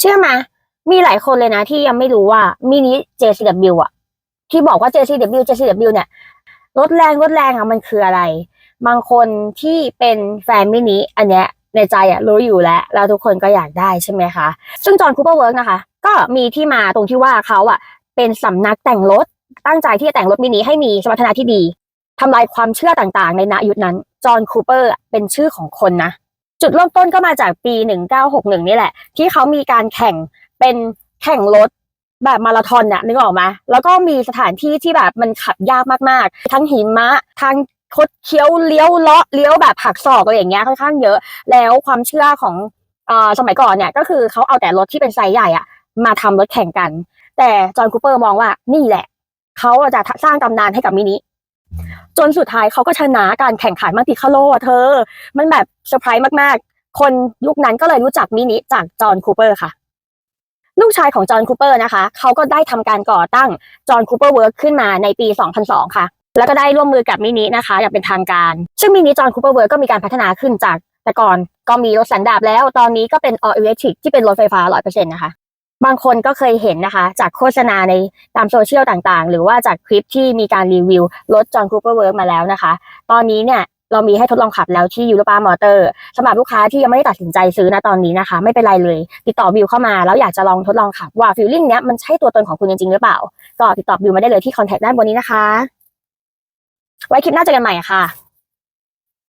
เชื่อไหมมีหลายคนเลยนะที่ยังไม่รู้ว่ามินิ JCW อะ ที่บอกว่า JCW JCW เนี่ยรถแรงรถแรงอะมันคืออะไร บางคนที่เป็นแฟนมินิอันเนี้ยในใจอะรู้อยู่แล้วแล้วทุกคนก็อยากได้ใช่ไหมคะซึ่งจอห์นคูเปอร์เวิร์กนะคะ ก็มีที่มาตรงที่ว่าเขาอะเป็นสำนักแต่งรถตั้งใจที่จะแต่งรถมินิให้มีสมรรถนะที่ดีทำลายความเชื่อต่างๆ ในณยุคนั้นจอห์นคูเปอร์เป็นชื่อของคนนะ จุดเริ่มต้นก็มาจากปี 1961 นี่แหละ ที่เขามีการแข่งเป็นแข่งรถแบบมาราธอนน่ะนึกออกไหมแล้วก็มีสถานที่ที่แบบมันขับยากมากๆ ทั้งหิมะทั้งคดเคี้ยวเลี้ยวเลาะเลี้ยวแบบหักศอกอะไรอย่างเงี้ยค่อนข้างเยอะ แล้วความเชื่อของเอ่อสมัยก่อนเนี่ยก็คือเขาเอาแต่รถที่เป็นไซส์ใหญ่อะมาทำรถแข่งกัน แต่จอห์นคูเปอร์มองว่านี่แหละ เขาจะสร้างตำนานให้กับมินิ จนสุดท้ายเขาก็ชนะการแข่งขันมังติคาโลอะเธอ มันแบบเซอร์ไพรส์มากๆ คนยุคนั้นก็เลยรู้จักมินิจากจอห์นคูเปอร์ค่ะ ลูกชายของจอห์นคูเปอร์นะคะ เขาก็ได้ทำการก่อตั้งจอห์นคูเปอร์เวิร์กขึ้นมาในปี 2002 ค่ะ แล้วก็ได้ร่วมมือกับมินินะคะ อย่างเป็นทางการ ซึ่งมินิจอห์นคูเปอร์เวิร์กก็มีการพัฒนาขึ้นจากแต่ก่อนก็มีรถสันดาปแล้ว ตอนนี้ก็เป็น all electric ที่เป็นรถไฟฟ้า 100%นะคะ บางคนก็เคยเห็นนะคะ จากโฆษณาในตามโซเชียลต่างๆ หรือว่าจากคลิปที่มีการรีวิวรถจอห์นคูเปอร์เวิร์กมาแล้วนะคะ ตอนนี้เนี่ยเรามีให้ทดลองขับแล้วที่ยูโรปามอเตอร์สำหรับลูกค้าที่ยังไม่ได้ตัดสินใจซื้อนะตอนนี้นะคะ ไม่เป็นไรเลย ติดต่อบิวเข้ามาแล้วอยากจะลองทดลองขับว่าฟิลลิ่งเนี้ยมันใช่ตัวตนของคุณจริงๆหรือเปล่า ก็ติดต่อบิวมาได้เลยที่คอนแทคด้านบนนี้นะคะ ไว้คลิปหน้าเจอกันใหม่ค่ะ